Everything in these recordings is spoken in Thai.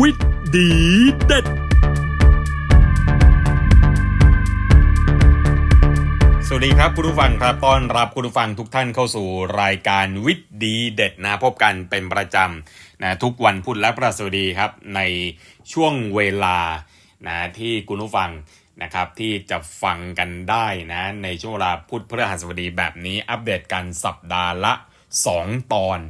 วิทย์ดีเด็ด สวัสดีครับคุณผู้ฟังครับต้อนรับคุณผู้ฟังทุกท่านเข้าสู่รายการวิทย์ดีเด็ดนะพบกันเป็นประจำนะทุกวันพุธและพฤหัสบดีครับ ในช่วงเวลานะที่คุณผู้ฟังนะครับที่จะฟังกันได้นะในช่วงเวลาพุธพฤหัสบดีแบบนี้อัปเดตกันสัปดาห์ละ 2 ตอน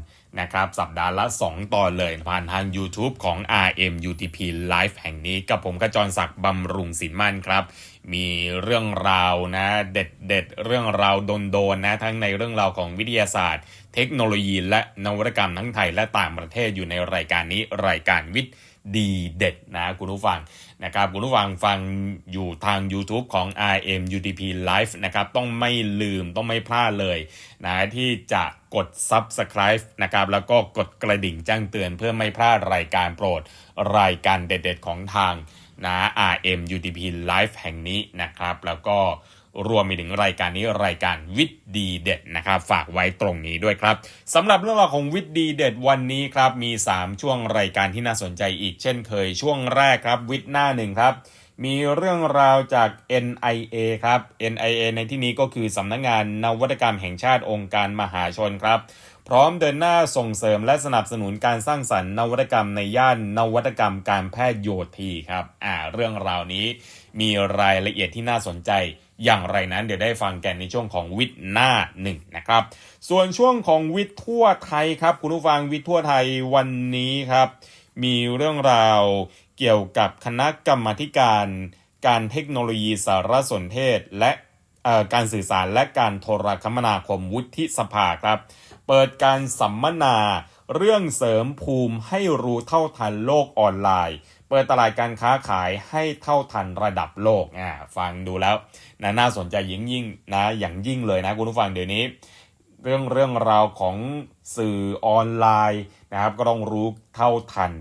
นะครับ สัปดาห์ละ 2 ตอนเลยผ่านทาง YouTube ของ RMUTP Live แห่งนี้ กับผมกระจรศักดิ์บำรุงสินมั่นครับ มีเรื่องราวนะ เด็ดเด็ดเรื่องราวโดนโดนๆนะ ทั้งในเรื่องราวของวิทยาศาสตร์ เทคโนโลยีและนวัตกรรมทั้งไทยและต่างประเทศอยู่ในรายการนี้รายการวิทย์ดีเด็ดนะคุณผู้ฟังนะครับคุณผู้ฟังฟังอยู่ทาง YouTube ของ RMUTP Live นะครับต้องไม่ลืมต้องไม่พลาดเลยนะที่จะกด Subscribe นะครับแล้วก็กดกระดิ่งแจ้งเตือนเพื่อไม่พลาดรายการโปรด รายการเด็ดๆของทางนะ RMUTP Live แห่งนี้นะครับ แล้วก็ รวมไปถึงรายการนี้รายการวิทย์ดีเด็ดนะครับ ฝากไว้ตรงนี้ด้วยครับสำหรับเรื่องราวของวิทย์ดีเด็ดวันนี้ครับมี 3 ช่วงรายการที่น่าสนใจอีกเช่นเคยช่วงแรกครับวิทย์หน้าหนึ่งครับมีเรื่องราวจาก NIA ครับ NIA ในที่นี้ก็คือสำนักงานนวัตกรรมแห่งชาติองค์การมหาชนครับ พร้อมเดินหน้าส่งเสริมและสนับสนุนการสร้างสรรค์นวัตกรรมในย่านนวัตกรรมการแพทย์โยธีครับอ่าเรื่องราวนี้มีรายละเอียดที่น่าสนใจอย่างไรนั้นเดี๋ยวได้ฟังกันในช่วงของวิทย์หน้าหนึ่งนะครับ ส่วนช่วงของวิทย์ทั่วไทยครับคุณผู้ฟังวิทย์ทั่วไทยวันนี้ครับ มีเรื่องราวเกี่ยวกับคณะกรรมธิการการเทคโนโลยีสารสนเทศ และการสื่อสารและการโทรคมนาคมวุฒิสภาครับ เปิดการสัมมนา เรื่องเสริมภูมิให้รู้เท่าทันโลกออนไลน์ เปิดตลาดการค้าขายให้เท่าทันระดับโลกอ่าฟังดูแล้วนะน่าสนใจยิ่งยิ่งๆนะอย่างยิ่งเลยนะคุณผู้ฟังเดี๋ยวนี้ เรื่องเรื่องราวของสื่อออนไลน์นะครับก็ต้องรู้เท่าทัน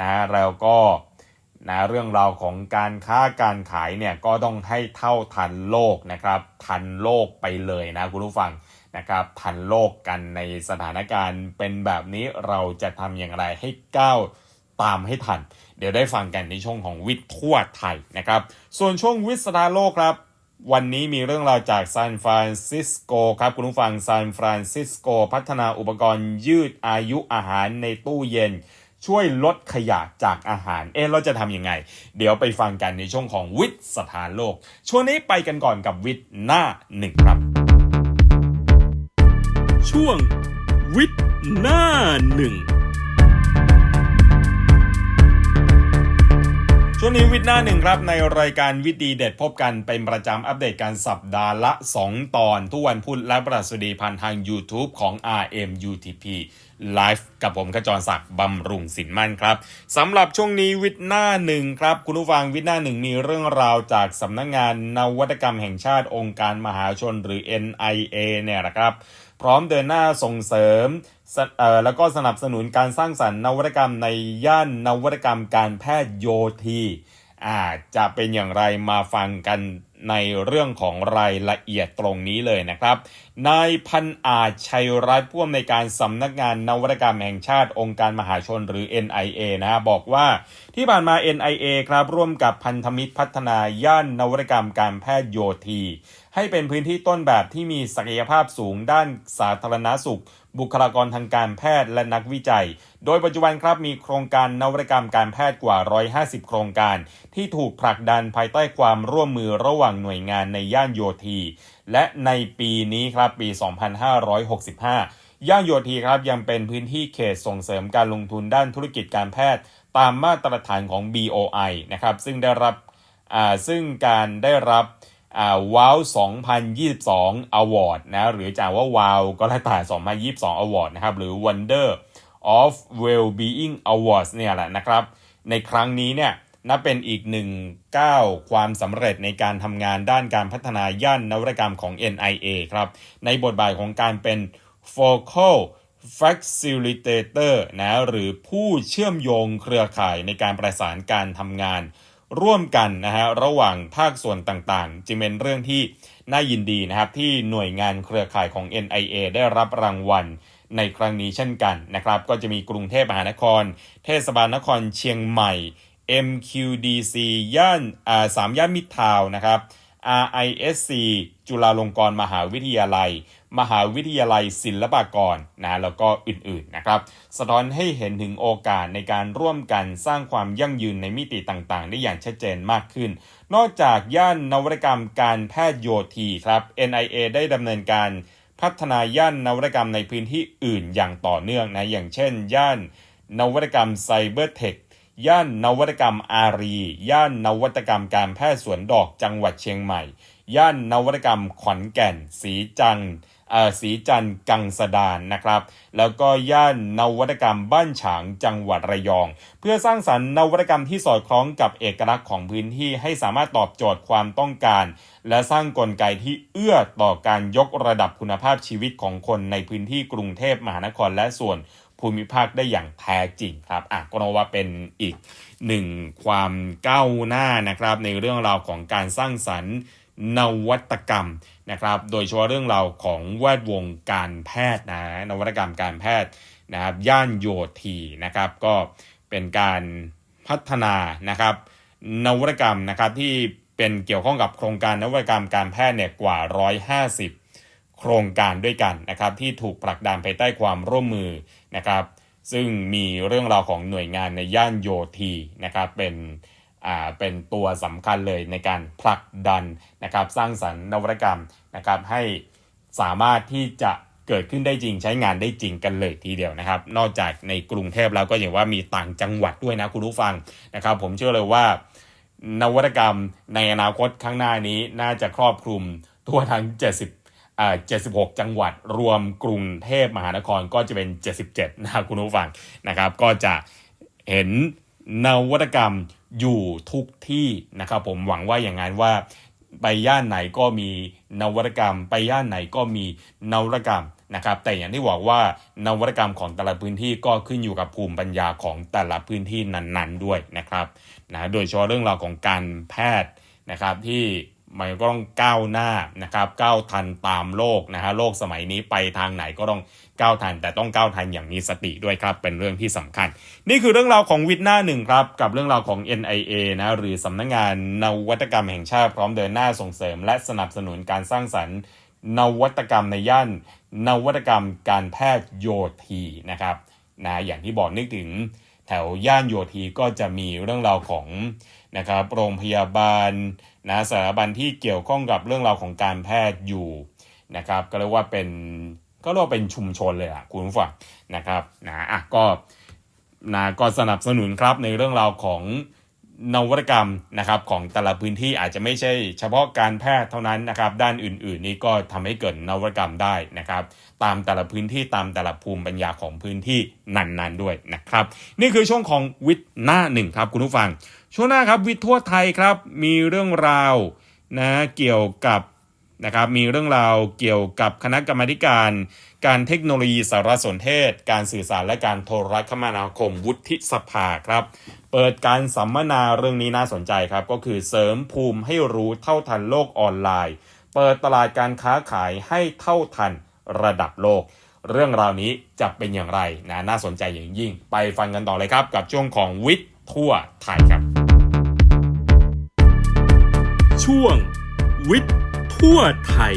นะแล้วก็นะเรื่องราวของการค้าการขายเนี่ยก็ต้องให้เท่าทันโลกนะครับ ทันโลกไปเลยนะคุณผู้ฟัง นะครับทันโลกกันในสถานการณ์เป็นแบบนี้เราจะทำอย่างไรให้ก้าวตามให้ทัน เดี๋ยวได้ฟังกันในช่วงของวิทย์ทั่วไทยนะครับ ส่วนช่วงวิทย์สตาโลกครับ วันนี้มีเรื่องราวจากซานฟรานซิสโกครับคุณผู้ฟังซานฟรานซิสโกพัฒนาอุปกรณ์ยืดอายุอาหารในตู้เย็น ช่วยลดขยะจากอาหาร เอ๊ะเราจะทำยังไง เดี๋ยวไปฟังกันในช่วงของวิทย์สถานโลก ช่วงนี้ไปกันก่อนกับวิทย์หน้าหนึ่งครับ ช่วงวิทย์หน้าหนึ่งช่วงนี้วิทย์หน้าหนึ่งครับในรายการวิทย์ดีเด็ดพบกันเป็นประจำอัปเดตการสัปดาห์ละ 2 ตอน ทุกวันพุธและประสดีผ่านทาง YouTube ของ RMUTP Live กับผมขจรศักดิ์บำรุงสินมั่นครับสำหรับช่วงนี้วิทย์หน้าหนึ่งครับ คุณผู้ฟังวิทย์หน้าหนึ่งมีเรื่องราวจากสำนักงานนวัตกรรมแห่งชาติองค์การมหาชนหรือ NIA เนี่ยนะครับ พร้อมเดินหน้าส่งเสริมแล้วก็สนับสนุนการสร้างสรรค์นวัตกรรมในย่านนวัตกรรมการแพทย์โยธีอาจะเป็นอย่างไรมาฟังกันในเรื่องของรายละเอียดตรงนี้เลยนะครับ นายพันอาจชัยรัตน์ผู้อำนวยการสำนักงานนวัตกรรมแห่งชาติองค์การมหาชนหรือ NIA นะบอกว่าที่ผ่านมา NIA ครับร่วมกับพันธมิตรพัฒนาย่านนวัตกรรมการแพทย์โยธี ให้เป็นพื้นที่ต้นแบบที่มีศักยภาพสูงด้านสาธารณสุข บุคลากรทางการแพทย์และนักวิจัย โดยปัจจุบันครับมีโครงการนวัตกรรมการแพทย์กว่า 150 โครงการ ที่ถูกผลักดันภายใต้ความร่วมมือระหว่างหน่วยงานในย่านโยธี และในปีนี้ครับปี 2565 ย่านโยธีครับยังเป็นพื้นที่เขตส่งเสริมการลงทุนด้านธุรกิจการแพทย์ ตามมาตรฐานของ BOI นะครับซึ่งได้รับอ่าซึ่งการได้รับ ว้าว2022 Award นะหรือจะว่าว้าวก็แล้วแต่2022 Award นะครับหรือ Wonder of Well-being Awards เนี่ยแหละนะครับ ในครั้งนี้เนี่ยนับเป็นอีกหนึ่งก้าวความสำเร็จในการทำงานด้านการพัฒนาย่านนวัตกรรมของ NIA ครับ ในบทบาทของการเป็น Focal Facilitator นะหรือผู้เชื่อมโยงเครือข่ายในการประสานการทำงาน ร่วมกันนะฮะระหว่างภาคส่วนต่างๆ จึงเป็นเรื่องที่น่ายินดีนะครับที่หน่วยงานเครือข่ายของ NIA ได้รับรางวัลในครั้งนี้เช่นกันนะครับ ก็จะมีกรุงเทพมหานคร เทศบาลนครเชียงใหม่ MQDC ย่านอ่าสามย่านมิตรทาวนะครับ RISC จุฬาลงกรณ์มหาวิทยาลัย มหาวิทยาลัยศิลปากรนะแล้วก็อื่นๆนะครับ สะท้อนให้เห็นถึงโอกาสในการร่วมกันสร้างความยั่งยืนในมิติต่างๆ ได้อย่างชัดเจนมากขึ้น นอกจากย่านนวัตกรรมการแพทย์โยธีครับ NIA ได้ดำเนินการพัฒนาย่านนวัตกรรมในพื้นที่อื่นอย่างต่อเนื่องนะอย่างเช่น ย่านนวัตกรรมไซเบอร์เทคย่านนวัตกรรมอารี ย่านนวัตกรรมการแพทย์สวนดอกจังหวัดเชียงใหม่ ย่านนวัตกรรมขอนแก่น สีจันทร์ สีจันกังสดานนะครับ แล้วก็ย่านนวัตกรรมบ้านฉางจังหวัดระยอง เพื่อสร้างสรรค์นวัตกรรมที่สอดคล้องกับเอกลักษณ์ของพื้นที่ให้สามารถตอบโจทย์ความต้องการ และสร้างกลไกที่เอื้อต่อการยกระดับคุณภาพชีวิตของคนในพื้นที่กรุงเทพมหานครและส่วนภูมิภาคได้อย่างแท้จริงครับอะก็นับว่าเป็นอีกหนึ่งความก้าวหน้านะครับ ในเรื่องราวของการสร้างสรรค์นวัตกรรม นะครับ โดยเฉพาะเรื่องราวของแวดวงการแพทย์นะนวัตกรรมการแพทย์นะครับ ย่านโยธีนะครับ ก็เป็นการพัฒนานะครับ นวัตกรรมนะครับที่เป็นเกี่ยวข้องกับโครงการนวัตกรรมการแพทย์เนี่ยกว่า 150 โครงการด้วยกันนะครับ ที่ถูกผลักดันภายใต้ความร่วมมือนะครับ ซึ่งมีเรื่องราวของหน่วยงานในย่านโยธีนะครับเป็น เป็นตัวสำคัญเลยในการผลักดันนะครับสร้างสรรค์นวัตกรรมนะครับให้สามารถที่จะเกิดขึ้นได้จริงใช้งานได้จริงกันเลยทีเดียวนะครับ นอกจากในกรุงเทพแล้วก็อย่างว่ามีต่างจังหวัดด้วยนะคุณผู้ฟังนะครับ ผมเชื่อเลยว่านวัตกรรมในอนาคตข้างหน้านี้น่าจะครอบคลุมทั่วทั้ง 70อ่า76 จังหวัดรวมกรุงเทพมหานครก็จะเป็น 77 นะครับคุณผู้ฟังนะครับ ก็จะเห็น นวัตกรรมอยู่ทุกที่นะครับผมหวังว่าอย่างนั้นว่าไปย่านไหนก็มีนวัตกรรม ไปย่านไหนก็มีนวัตกรรมนะครับแต่อย่างที่บอกว่านวัตกรรมของแต่ละพื้นที่ก็ขึ้นอยู่กับภูมิปัญญาของแต่ละพื้นที่นั้นๆด้วยนะครับนะโดยเฉพาะเรื่องราวของการแพทย์นะครับที่มันก็ต้องก้าวหน้านะครับก้าวทันตามโลกนะฮะโลกสมัยนี้ไปทางไหนก็ต้อง ก้าวทัน แต่ต้องก้าวทันอย่างมีสติด้วยครับ เป็นเรื่องที่สำคัญ นี่คือเรื่องราวของวิทย์หน้าหนึ่งครับ กับเรื่องราวของ NIA นะหรือสำนักงงานนวัตกรรมแห่งชาติพร้อมเดินหน้าส่งเสริม และสนับสนุนการสร้างสรรค์ นวัตกรรมในย่านนวัตกรรมการแพทย์โยธีนะครับนะอย่างที่บอกนึกถึงแถวย่านโยธีก็จะมีเรื่องราวของนะครับโรงพยาบาลนะสถาบันที่เกี่ยวข้องกับเรื่องราวของการแพทย์อยู่นะครับก็เรียกว่าเป็น ก็เรียกว่าเป็นชุมชนเลยอะคุณผู้ฟังนะครับนะอะก็นะก็สนับสนุนครับในเรื่องราวของนวัตกรรมนะครับของแต่ละพื้นที่อาจจะไม่ใช่เฉพาะการแพทย์เท่านั้นนะครับ ด้านอื่นๆ นี่ก็ทำให้เกิดนวัตกรรมได้นะครับ ตามแต่ละพื้นที่ตามแต่ละภูมิปัญญาของพื้นที่นั้นๆด้วยนะครับ นี่คือช่วงของวิทย์หน้าหนึ่งครับคุณผู้ฟัง ช่วงหน้าครับวิทย์ทั่วไทยครับมีเรื่องราวนะเกี่ยวกับ นะครับมีเรื่องราวเกี่ยวกับคณะกรรมการ การเทคโนโลยีสารสนเทศ การสื่อสารและการโทรคมนาคมวุฒิสภาครับ เปิดการสัมมนาเรื่องนี้น่าสนใจครับ ก็คือเสริมภูมิให้รู้เท่าทันโลกออนไลน์ เปิดตลาดการค้าขายให้เท่าทันระดับโลก เรื่องราวนี้จะเป็นอย่างไรนะน่าสนใจอย่างยิ่ง ไปฟังกันต่อเลยครับ กับช่วงของวิทย์ทั่วไทยครับ ช่วงวิทย์ ทั่วไทย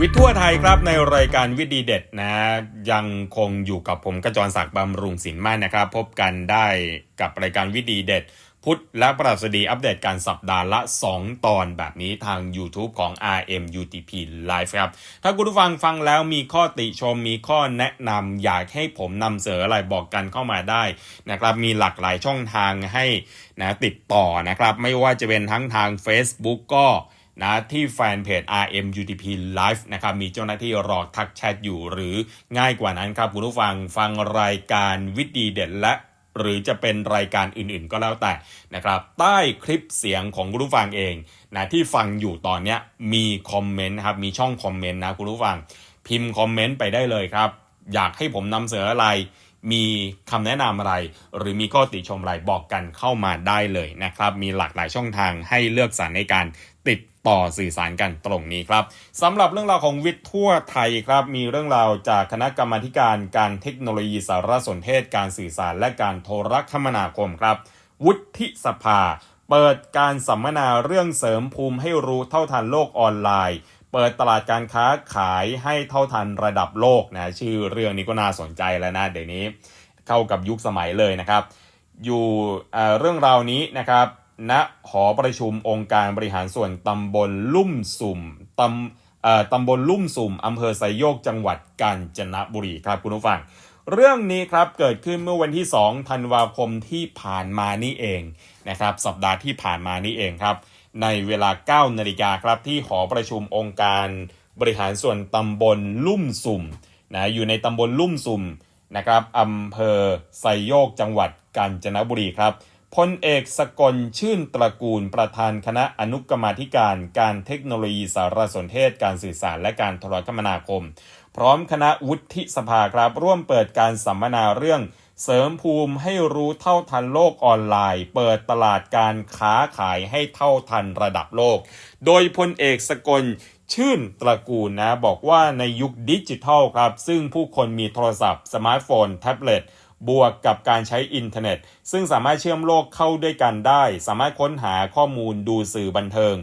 วิทย์ทั่วไทยครับในรายการวิดีเด็ดนะยังคงอยู่กับผมกระจรศักดิ์บำรุงศิลป์มากนะครับ พบกันได้กับรายการวิดีเด็ด พุธและประสดีอัปเดตการสัปดาห์ละ 2 ตอนแบบนี้ทาง YouTube ของ RMUTP Live ครับ ถ้าคุณผู้ฟังฟังแล้วมีข้อติชมมีข้อแนะนำอยากให้ผมนำเสนออะไรบอกกันเข้ามาได้นะครับมีหลากหลายช่องทางให้นะติดต่อนะครับ ไม่ว่าจะเป็นทั้งทาง Facebook ก็นะที่แฟนเพจ RMUTP Live นะครับมีเจ้าหน้าที่รอทักแชทอยู่หรือง่ายกว่านั้นครับคุณผู้ฟังฟังรายการวิดีเด็ดและ หรือจะเป็นรายการอื่นๆก็แล้วแต่นะครับใต้คลิปเสียงของคุณผู้ฟังเองนะที่ฟังอยู่ตอนนี้มีคอมเมนต์นะครับมีช่องคอมเมนต์นะคุณผู้ฟัง พิมพ์คอมเมนต์ไปได้เลยครับ อยากให้ผมนำเสนออะไรมีคำแนะนำอะไร หรือมีข้อติชมอะไรบอกกันเข้ามาได้เลยนะครับ มีหลากหลายช่องทางให้เลือกสรรในการ ติดต่อสื่อสารกันตรงนี้ครับสำหรับเรื่องราวของวิทย์ทั่วไทยครับ มีเรื่องราวจากคณะกรรมาการการเทคโนโลยีสารสนเทศการสื่อสารและการโทรคมนาคมครับ วุฒิสภา เปิดการสัมมนาเรื่องเสริมภูมิให้รู้เท่าทันโลกออนไลน์เปิดตลาดการค้าขายให้เท่าทันระดับโลกนะชื่อเรื่องนี้ก็น่าสนใจแล้วนะเดี๋ยวนี้เข้ากับยุคสมัยเลยนะครับ อยู่เอ่เรื่องราวนี้นะครับ ณหอประชุมองค์การบริหารส่วนตำบลลุ่มสุ่มตำเอ่อตำบลลุ่มสุ่มอำเภอไซโยกจังหวัดกาญจนบุรีครับคุณผู้ฟัง เรื่องนี้ครับเกิดขึ้นเมื่อวันที่ 2 ธันวาคมที่ผ่านมานี่เองนะครับ สัปดาห์ที่ผ่านมานี่เองครับ ในเวลา 9 นาฬิกาครับที่หอประชุมองค์การบริหารส่วนตำบลลุ่มสุ่มนะอยู่ในตำบลลุ่มสุ่มนะครับอำเภอไซโยกจังหวัดกาญจนบุรีครับ พลเอกสกลชื่นตระกูลประธานคณะอนุกรรมาธิการการเทคโนโลยีสารสนเทศการสื่อสารและการโทรคมนาคม พร้อมคณะวุฒิสภาครับร่วมเปิดการสัมมนาเรื่อง เสริมภูมิให้รู้เท่าทันโลกออนไลน์ เปิดตลาดการค้าขายให้เท่าทันระดับโลก โดยพลเอกสกลชื่นตระกูลนะบอกว่าในยุคดิจิทัลครับ ซึ่งผู้คนมีโทรศัพท์ สมาร์ทโฟน แท็บเล็ต บวกกับการใช้อินเทอร์เน็ต ซึ่งสามารถเชื่อมโลกเข้าด้วยกันได้ สามารถค้นหาข้อมูลดูสื่อบันเทิง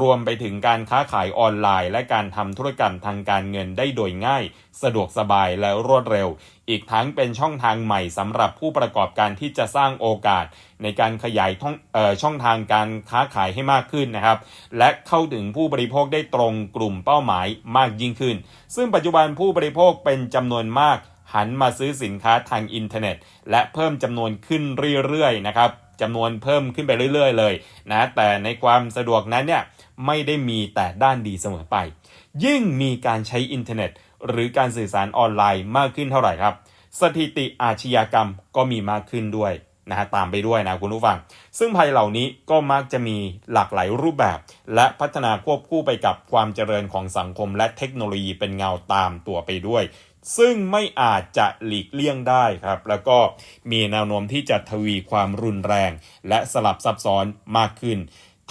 รวมไปถึงการค้าขายออนไลน์ และการทำธุรกรรมทางการเงินได้โดยง่าย สะดวกสบายและรวดเร็ว อีกทั้งเป็นช่องทางใหม่สำหรับผู้ประกอบการที่จะสร้างโอกาส ในการขยายช่องทางการค้าขายให้มากขึ้นนะครับ และเข้าถึงผู้บริโภคได้ตรงกลุ่มเป้าหมายมากยิ่งขึ้น ซึ่งปัจจุบันผู้บริโภคเป็นจำนวนมาก หันมาซื้อสินค้าทางอินเทอร์เน็ต และเพิ่มจำนวนขึ้นเรื่อยๆนะครับจำนวนเพิ่มขึ้นไปเรื่อยๆ เลยนะแต่ในความสะดวกนั้นเนี่ยไม่ได้มีแต่ด้านดีเสมอไป ยิ่งมีการใช้อินเทอร์เน็ต หรือการสื่อสารออนไลน์มากขึ้นเท่าไหร่ครับ สถิติอาชญากรรมก็มีมากขึ้นด้วยนะฮะตามไปด้วยนะคุณผู้ฟัง ซึ่งภัยเหล่านี้ก็มักจะมีหลากหลายรูปแบบ และพัฒนาควบคู่ไปกับความเจริญของสังคมและเทคโนโลยีเป็นเงาตามตัวไปด้วย ซึ่งไม่อาจจะหลีกเลี่ยงได้ครับ แล้วก็มีแนวโน้มที่จะทวีความรุนแรง และสลับซับซ้อนมากขึ้น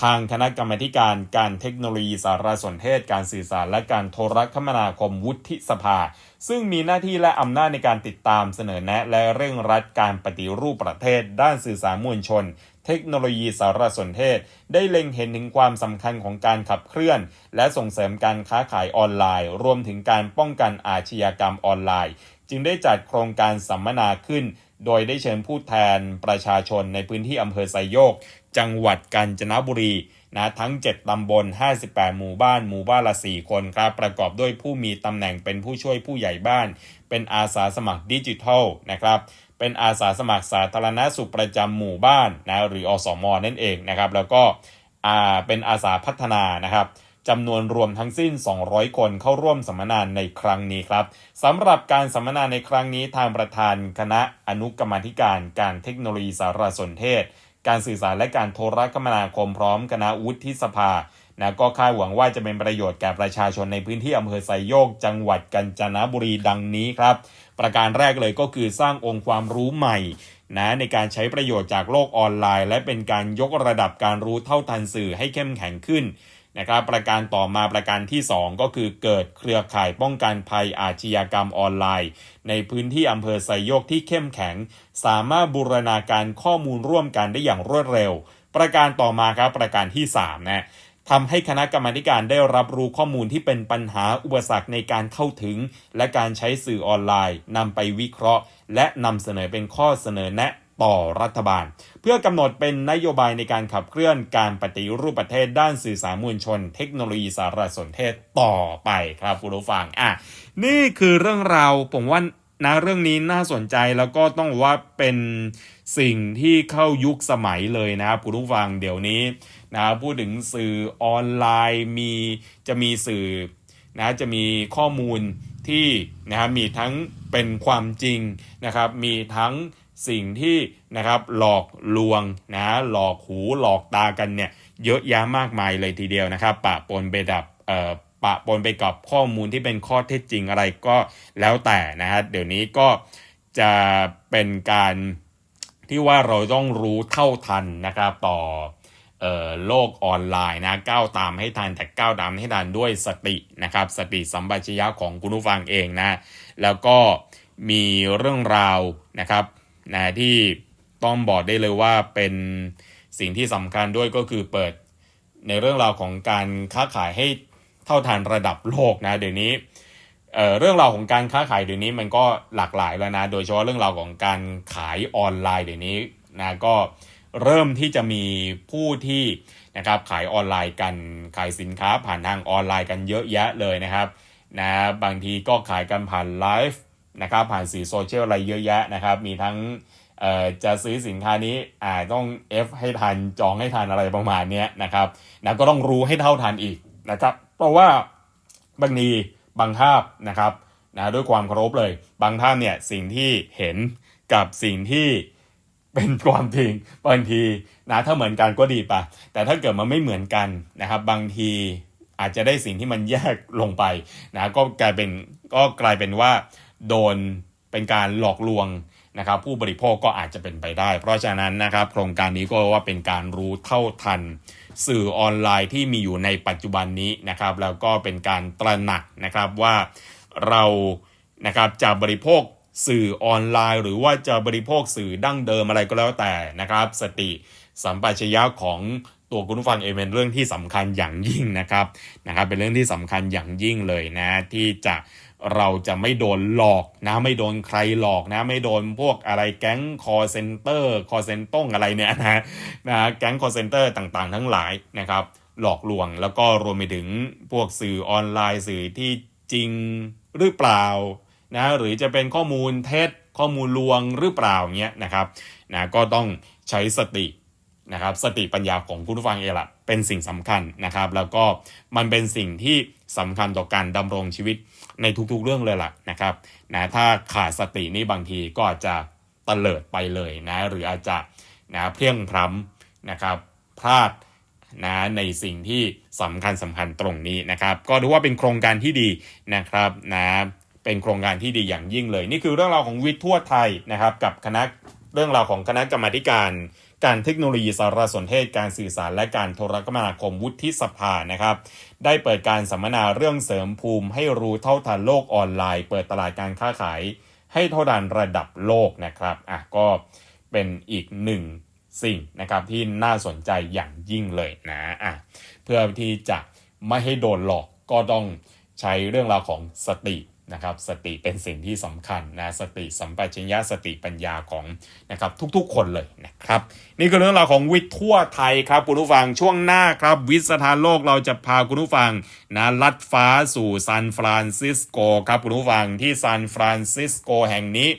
ทางคณะกรรมการการเทคโนโลยีสารสนเทศ การสื่อสารและการโทรคมนาคมวุฒิสภา ซึ่งมีหน้าที่และอำนาจในการติดตามเสนอแนะและเร่งรัดการปฏิรูปประเทศ ด้านสื่อสารมวลชน เทคโนโลยีสารสนเทศ ได้เล็งเห็นถึงความสำคัญของการขับเคลื่อน และส่งเสริมการค้าขายออนไลน์ รวมถึงการป้องกันอาชญากรรมออนไลน์ จึงได้จัดโครงการสัมมนาขึ้นโดยได้เชิญผู้แทนประชาชนในพื้นที่อำเภอไซโยก จังหวัดกาญจนบุรีนะทั้ง 7 ตำบล 58 หมู่บ้าน หมู่บ้านละ 4 คนครับ ประกอบด้วยผู้มีตำแหน่งเป็นผู้ช่วยผู้ใหญ่บ้าน เป็นอาสาสมัครดิจิทัลนะครับ เป็นอาสาสมัครสาธารณสุขประจำหมู่บ้านนะหรืออสมนั่นเองนะครับ แล้วก็อ่าเป็นอาสาพัฒนานะครับจำนวนรวมทั้งสิ้น 200 คนเข้าร่วมสัมมนาในครั้งนี้ครับสำหรับการสัมมนาในครั้งนี้ทางประธานคณะอนุกรรมธิการการเทคโนโลยีสารสนเทศ การสื่อสารและการโทรคมนาคมพร้อมคณะวุฒิสภานะก็คาดหวังว่าจะเป็นประโยชน์แก่ประชาชนในพื้นที่อำเภอไซโยก จังหวัดกัญจนบุรีดังนี้ครับ ประการแรกเลยก็คือสร้างองค์ความรู้ใหม่นะในการใช้ประโยชน์จากโลกออนไลน์ และเป็นการยกระดับการรู้เท่าทันสื่อให้เข้มแข็งขึ้น นะครับประการต่อมาประการที่ 2 ก็คือเกิดเครือข่ายป้องกันภัยอาชญากรรมออนไลน์ ในพื้นที่อำเภอไซโยกที่เข้มแข็ง สามารถบูรณาการข้อมูลร่วมกันได้อย่างรวดเร็ว ประการต่อมาครับประการที่3นะทำให้คณะกรรมาการได้รับรู้ข้อมูลที่เป็นปัญหาอุปสรรคในการเข้าถึง และการใช้สื่อออนไลน์นำไปวิเคราะห์ และนำเสนอเป็นข้อเสนอแนะต่อรัฐบาล เพื่อกำหนดเป็นนโยบายในการขับเคลื่อนการปฏิรูปประเทศด้านสื่อสารมวลชน เทคโนโลยีสารสนเทศต่อไปครับคุณผู้ฟังอะนี่คือเรื่องราวผมว่านะเรื่องนี้น่าสนใจแล้วก็ต้องว่าเป็นสิ่งที่เข้ายุคสมัยเลยนะครับคุณผู้ฟังเดี๋ยวนี้นะพูดถึงสื่อออนไลน์มีจะมีสื่อนะจะมีข้อมูลที่นะครับมีทั้งเป็นความจริงนะครับมีทั้ง สิ่งที่นะครับหลอกลวงนะหลอกหูหลอกตากันเนี่ยเยอะแยะมากมายเลยทีเดียวนะครับปะปนไปดับเอ่อปะปนไปกับข้อมูลที่เป็นข้อเท็จจริงอะไรก็แล้วแต่นะฮะเดี๋ยวนี้ก็จะเป็นการที่ว่าเราต้องรู้เท่าทันนะครับต่อโลกออนไลน์นะก้าวตามให้ทันแต่ก้าวตามให้ทันด้วยสตินะครับสติสัมปชัญญะของคุณผู้ฟังเองนะแล้วก็มีเรื่องราวนะครับ นะที่ต้องบอกได้เลยว่าเป็นสิ่งที่สำคัญด้วยก็คือเปิดในเรื่องราวของการค้าขายให้เท่าทันระดับโลกนะเดี๋ยวนี้เอ่อเรื่องราวของการค้าขายเดี๋ยวนี้มันก็หลากหลายแล้วนะ โดยเฉพาะเรื่องราวของการขายออนไลน์เดี๋ยวนี้นะก็เริ่มที่จะมีผู้ที่นะครับขายออนไลน์กันขายสินค้าผ่านทางออนไลน์กันเยอะแยะเลยนะครับนะบางทีก็ขายกันผ่านไลฟ์ นะครับผ่านสื่อโซเชียลอะไรเยอะแยะนะครับ มีทั้งเอ่อจะซื้อสินค้านี้อ่าต้อง F ให้ทันจองให้ทันอะไรประมาณนี้นะครับนะก็ต้องรู้ให้เท่าทันอีกนะครับ เพราะว่าบางทีบางภาพนะครับนะด้วยความเคารพเลย บางภาพเนี่ยสิ่งที่เห็นกับสิ่งที่เป็นความจริงบางทีนะถ้าเหมือนกันก็ดีปะแต่ถ้าเกิดมันไม่เหมือนกันนะครับ บางทีอาจจะได้สิ่งที่มันแยกลงไปนะก็กลายเป็นก็กลายเป็นว่า โดนเป็นการหลอกลวงนะครับผู้บริโภคก็อาจจะเป็นไปได้ เพราะฉะนั้นนะครับโครงการนี้ก็ว่าเป็นการรู้เท่าทัน สื่อออนไลน์ที่มีอยู่ในปัจจุบันนี้นะครับแล้วก็เป็นการตระหนักนะครับว่าเรานะครับจะบริโภคสื่อออนไลน์ หรือว่าจะบริโภคสื่อดั้งเดิมอะไรก็แล้วแต่นะครับ สติสัมปชัญญะของตัวคุณผู้ฟังเองเป็นเรื่องที่สำคัญอย่างยิ่งนะครับนะครับเป็นเรื่องที่สำคัญอย่างยิ่งเลยนะที่จะ เราจะไม่โดนหลอกนะ ไม่โดนใครหลอกนะ ไม่โดนพวกอะไรแก๊งคอเซนเตอร์คอเซนต้งอะไรเนี่ยนะนะแก๊งคอเซนเตอร์ต่างๆ ทั้งหลายนะครับ หลอกลวงแล้วก็รวมไปถึงพวกสื่อออนไลน์สื่อที่จริงหรือเปล่านะหรือจะเป็นข้อมูลเท็จข้อมูลลวงหรือเปล่าเงี้ยนะครับนะก็ต้องใช้สตินะครับสติปัญญาของคุณผู้ฟังเองละเป็นสิ่งสำคัญนะครับ แล้วก็มันเป็นสิ่งที่สำคัญต่อการดำรงชีวิต ในทุกๆเรื่องเลยล่ะนะครับนะถ้าขาดสตินี่บางทีก็อาจจะเตลิดไปเลยนะหรืออาจจะนะเพียงพล้ำนะครับพลาดนะในสิ่งที่สำคัญสำคัญตรงนี้นะครับ ก็ถือว่าเป็นโครงการที่ดีนะครับนะเป็นโครงการที่ดีอย่างยิ่งเลย นี่คือเรื่องราวของวิทย์ทั่วไทยนะครับ กับคณะ เรื่องราวของคณะกรรมาการการเทคโนโลยีสารสนเทศการสื่อสารและการโทรคมนาคมวุฒิสภานะครับ ได้เปิดการสัมมนาเรื่องเสริมภูมิให้รู้เท่าทันโลกออนไลน์ เปิดตลาดการค้าขาย ให้เท่าทันระดับโลกนะครับอะก็เป็นอีกหนึ่งสิ่งนะครับที่น่าสนใจอย่างยิ่งเลยนะอะเพื่อที่จะไม่ให้โดนหลอกก็ต้องใช้เรื่องราวของสติ นะครับสติเป็นสิ่งที่สำคัญนะสติสัมปชัญญะสติปัญญาของนะครับทุกๆคนเลยนะครับนี่คือเรื่องราวของวิทย์ทั่วไทยครับคุณผู้ฟังช่วงหน้าครับ วิทย์สถานโลกเราจะพาคุณผู้ฟังนะลัดฟ้าสู่ซานฟรานซิสโกครับคุณผู้ฟังที่ซานฟรานซิสโกแห่งนี้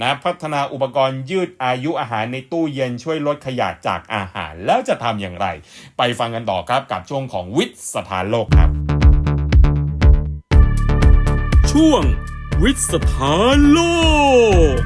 นะพัฒนาอุปกรณ์ยืดอายุอาหารในตู้เย็นช่วยลดขยะจากอาหารแล้วจะทำอย่างไร ไปฟังกันต่อครับกับช่วงของวิทย์สถานโลกครับ ช่วง วิทสถานโลก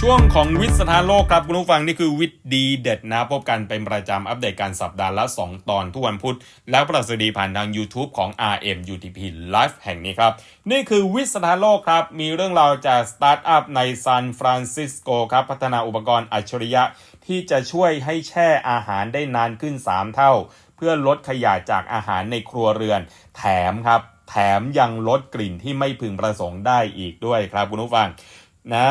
ช่วงของวิทสถานโลกครับคุณผู้ฟังนี่คือวิทย์ดีเด็ดนะ พบกันเป็นประจำอัปเดตการสัปดาห์ละ 2 ตอนทุกวันพุธ แล้วประสดีผ่านทาง YouTube ของ RM UTP Live แห่งนี้ครับ นี่คือวิทสถานโลกครับ มีเรื่องราวจากสตาร์ทอัพในซานฟรานซิสโกครับพัฒนาอุปกรณ์อัจฉริยะที่จะช่วยให้แช่อาหารได้นานขึ้น 3 เท่า เพื่อลดขยะจากอาหารในครัวเรือน แถมครับ แถมยังลดกลิ่นที่ไม่พึงประสงค์ได้อีกด้วยครับคุณผู้ฟังนะ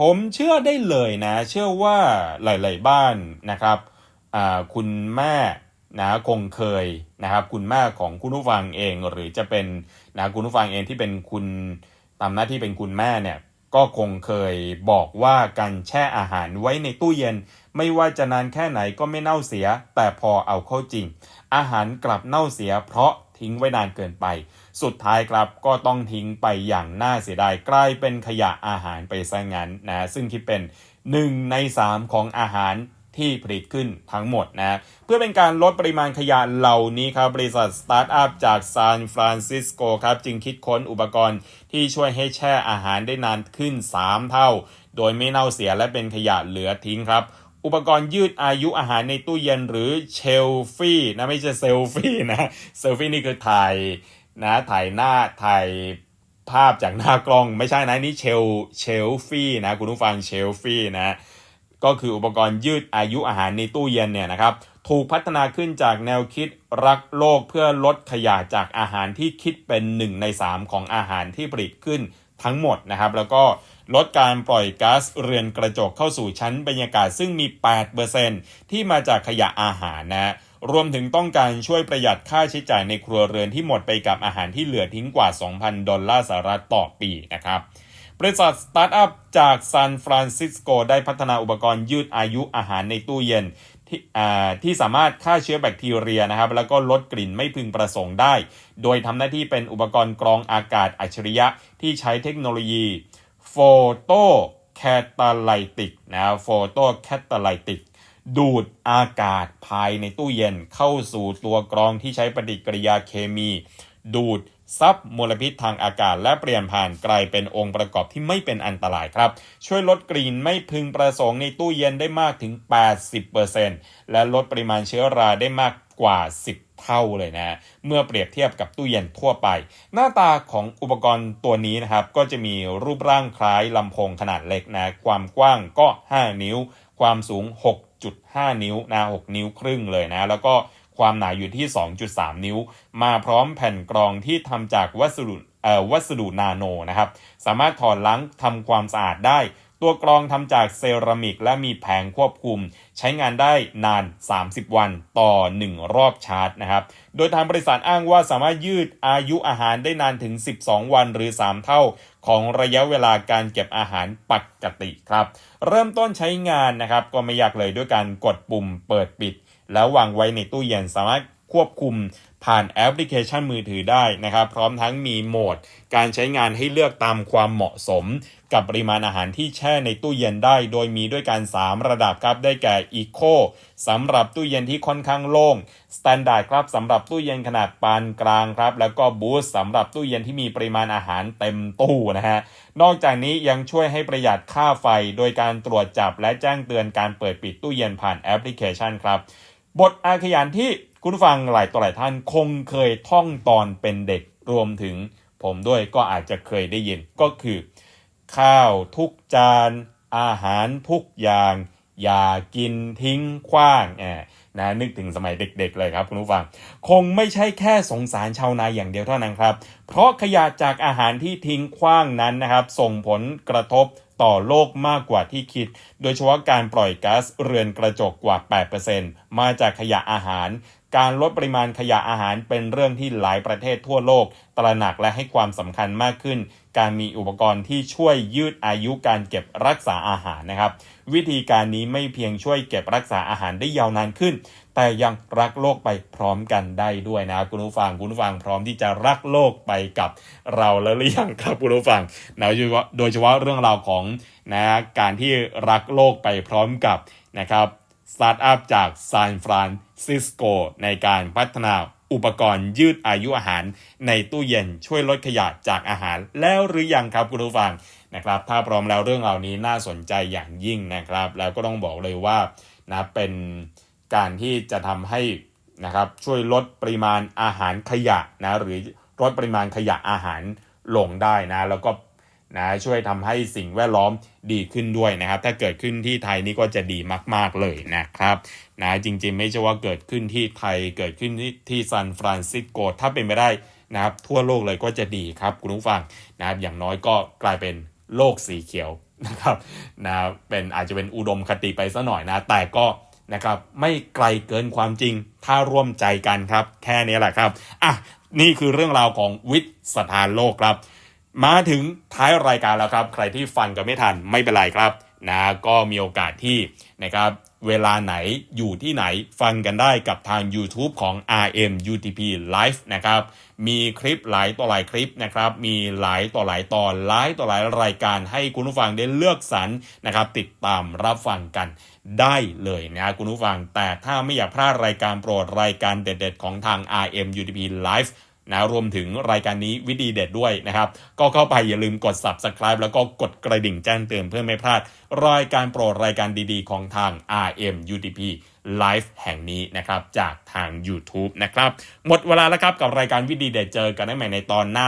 ผมเชื่อได้เลยนะ เชื่อว่าหลาย ๆ บ้านนะครับคุณแม่นะคงเคยนะครับคุณแม่ของคุณผู้ฟังเองหรือจะเป็นนะคุณผู้ฟังเองที่เป็นคุณตามหน้าที่เป็นคุณแม่เนี่ย ก็คงเคยบอกว่าการแช่อาหารไว้ในตู้เย็น ไม่ว่าจะนานแค่ไหนก็ไม่เน่าเสีย แต่พอเอาเข้าจริง อาหารกลับเน่าเสีย เพราะทิ้งไว้นานเกินไป สุดท้ายครับก็ต้องทิ้งไปอย่างน่าเสียดายกลายเป็นขยะอาหารไปซะงั้นนะซึ่งคิดเป็น 1 ใน 3 ของอาหาร ที่ผลิตขึ้นทั้งหมดนะเพื่อเป็นการลดปริมาณขยะเหล่านี้ครับบริษัทสตาร์ทอัพจากซานฟรานซิสโกครับจึงคิดค้นอุปกรณ์ที่ช่วยให้แช่อาหารได้นานขึ้น 3 เท่า โดยไม่เน่าเสียและเป็นขยะเหลือทิ้งครับอุปกรณ์ยืดอายุอาหารในตู้เย็นหรือเชลฟี่นะไม่ใช่เซลฟี่นะเซลฟี่นี่คือถ่ายนะถ่ายหน้าถ่ายภาพจากหน้ากล้อง ไม่ใช่นะนี่เชลเชลฟี่นะคุณผู้ฟังเชลฟี่นะ ก็คืออุปกรณ์ยืดอายุอาหารในตู้เย็นเนี่ยนะครับถูกพัฒนาขึ้นจากแนวคิดรักโลกเพื่อลดขยะจากอาหารที่คิดเป็น 1 ใน 3 ของอาหารที่ผลิตขึ้นทั้งหมดนะครับ แล้วก็ลดการปล่อยก๊าซเรือนกระจกเข้าสู่ชั้นบรรยากาศซึ่งมี 8%ที่มาจากขยะอาหารนะรวมถึงต้องการช่วยประหยัดค่าใช้จ่ายในครัวเรือนที่หมดไปกับอาหารที่เหลือทิ้งกว่า 2,000 ดอลลาร์สหรัฐต่อปีนะครับ บริษัทสตาร์ทอัพจากซานฟรานซิสโกได้พัฒนาอุปกรณ์ยืดอายุอาหารในตู้เย็นที่ที่สามารถฆ่าเชื้อแบคทีเรียนะครับ แล้วก็ลดกลิ่นไม่พึงประสงค์ได้ โดยทำหน้าที่เป็นอุปกรณ์กรองอากาศอัจฉริยะที่ใช้เทคโนโลยีโฟโตแคตาไลติกนะโฟโตแคตาไลติกดูดอากาศภายในตู้เย็นเข้าสู่ตัวกรองที่ใช้ปฏิกิริยาเคมี ดูด ซับมลพิษทางอากาศ และเปลี่ยนผ่านกลายเป็นองค์ประกอบที่ไม่เป็นอันตรายครับ ช่วยลดกลิ่นไม่พึงประสงค์ในตู้เย็นได้มากถึง 80%และลดปริมาณเชื้อราได้มากกว่า 10เท่าเลยนะ เมื่อเปรียบเทียบกับตู้เย็นทั่วไป หน้าตาของอุปกรณ์ตัวนี้นะครับ ก็จะมีรูปร่างคล้ายลำโพงขนาดเล็กนะ ความกว้างก็ 5 นิ้ว ความสูง 6.5 นิ้วนะ 6 นิ้วครึ่งเลยนะ แล้วก็ ความหนาอยู่ที่ 2.3 นิ้ว มาพร้อมแผ่นกรองที่ทำจากวัสดุวัสดุนาโนนะครับ สามารถถอดล้างทำความสะอาดได้ ตัวกรองทำจากเซรามิก และมีแผงควบคุม ใช้งานได้นาน 30 วันต่อ 1 รอบชาร์จนะครับ โดยทางบริษัทอ้างว่าสามารถยืดอายุอาหารได้นานถึง 12 วันหรือ 3 เท่าของระยะเวลาการเก็บอาหารปกติครับ เริ่มต้นใช้งานนะครับก็ไม่ยากเลยด้วยการกดปุ่มเปิดปิด แล้ววางไว้ในตู้เย็นสามารถควบคุมผ่านแอปพลิเคชันมือถือได้นะครับ พร้อมทั้งมีโหมด การใช้งานให้เลือกตามความเหมาะสม กับปริมาณอาหารที่แช่ในตู้เย็นได้ โดยมีด้วยกัน 3 ระดับครับได้แก่ Eco สำหรับตู้เย็นที่ค่อนข้างโล่ง Standard ครับสำหรับตู้เย็นขนาดปานกลางครับ แล้วก็ Boost สำหรับตู้เย็นที่มีปริมาณอาหารเต็มตู้นะฮะนอกจากนี้ยังช่วยให้ประหยัดค่าไฟ โดยการตรวจจับและแจ้งเตือนการเปิดปิดตู้เย็นผ่านแอปพลิเคชันครับ บทอาขยานที่คุณผู้ฟังหลายต่อหลายท่านคงเคยท่องตอนเป็นเด็กรวมถึงผมด้วยก็อาจจะเคยได้ยินก็คือ ข้าวทุกจาน อาหารทุกอย่าง อย่ากินทิ้งขว้างแอบนะนึกถึงสมัยเด็กๆเลยครับคุณผู้ฟัง คงไม่ใช่แค่สงสารชาวนาอย่างเดียวเท่านั้นครับ เพราะขยะจากอาหารที่ทิ้งขว้างนั้นนะครับ ส่งผลกระทบ ต่อโลกมากกว่าที่คิด โดยเฉพาะการปล่อยก๊าซเรือนกระจกกว่า 8%มาจากขยะอาหาร การลดปริมาณขยะอาหารเป็นเรื่องที่หลายประเทศทั่วโลก ตระหนักและให้ความสำคัญมากขึ้น การมีอุปกรณ์ที่ช่วยยืดอายุการเก็บรักษาอาหารนะครับ วิธีการนี้ไม่เพียงช่วยเก็บรักษาอาหารได้ยาวนานขึ้น แต่ยังรักโลกไปพร้อมกันได้ด้วยนะคุณผู้ฟังคุณผู้ฟังพร้อมที่จะรักโลกไปกับเราแล้วหรือยังครับคุณผู้ฟังนะโดยเฉพาะเรื่องราวของนะการที่รักโลกไปพร้อมกับนะครับสตาร์ทอัพจากซานฟรานซิสโกในการพัฒนาอุปกรณ์ยืดอายุอาหารในตู้เย็นช่วยลดขยะจากอาหารแล้วหรือยังครับคุณผู้ฟัง นะครับถ้าพร้อมแล้วเรื่องเหล่านี้น่าสนใจอย่างยิ่งนะครับ แล้วก็ต้องบอกเลยว่านะเป็นการที่จะทำให้นะครับช่วยลดปริมาณอาหารขยะนะหรือลดปริมาณขยะอาหารลงได้นะแล้วก็นะช่วยทำให้สิ่งแวดล้อมดีขึ้นด้วยนะครับ ถ้าเกิดขึ้นที่ไทยนี่ก็จะดีมาก ๆเลยนะครับนะจริงๆ ไม่ใช่ว่าเกิดขึ้นที่ไทยเกิดขึ้นที่ที่ซานฟรานซิสโกถ้าเป็นไปได้นะครับทั่วโลกเลยก็จะดีครับคุณผู้ฟังนะครับอย่างน้อยก็กลายเป็น โลกสีเขียวนะครับนะเป็นอาจจะเป็นอุดมคติไปซะหน่อยนะ แต่ก็นะครับไม่ไกลเกินความจริง ถ้าร่วมใจกันครับ แค่นี้แหละครับอะนี่คือเรื่องราวของวิทย์สถานโลกครับ มาถึงท้ายรายการแล้วครับ ใครที่ฟังกันไม่ทันไม่เป็นไรครับนะก็มีโอกาสที่นะครับ เวลาไหนอยู่ที่ไหนฟังกันได้กับทาง YouTube ของ RM UTP Live นะครับ มีคลิปหลายต่อหลายคลิปนะครับ มีหลายต่อหลายตอนหลายต่อหลายรายการให้คุณผู้ฟังได้เลือกสรรนะครับ ติดตามรับฟังกันได้เลยนะคุณผู้ฟัง แต่ถ้าไม่อยากพลาดรายการโปรดรายการเด็ด ๆ ของทาง RM UTP Live นะรวมถึงรายการนี้วิดีเด็ดด้วยนะครับ ก็เข้าไปอย่าลืมกด subscribe แล้วก็กดกระดิ่งแจ้งเตือนเพื่อไม่พลาด รายการโปรดรายการดีๆ ของทาง RM UTP Live แห่งนี้นะครับ จากทาง YouTube นะครับ หมดเวลาแล้วครับกับรายการวิดีเด็ดเจอกันได้ใหม่ในตอนหน้า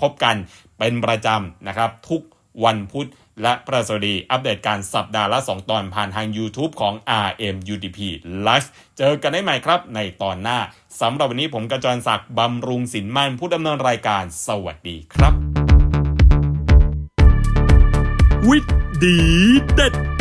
พบกันเป็นประจำนะครับ ทุกวันพุธ และประสดีอัปเดตการสัปดาห์ละ 2 ตอนผ่านทาง YouTube ของ RMUDP Live เจอกันได้ใหม่ครับในตอนหน้าสำหรับวันนี้ผมกระจรศักดิ์บำรุงสินมั่นผู้ดำเนินรายการสวัสดีครับ วิดีเด็ด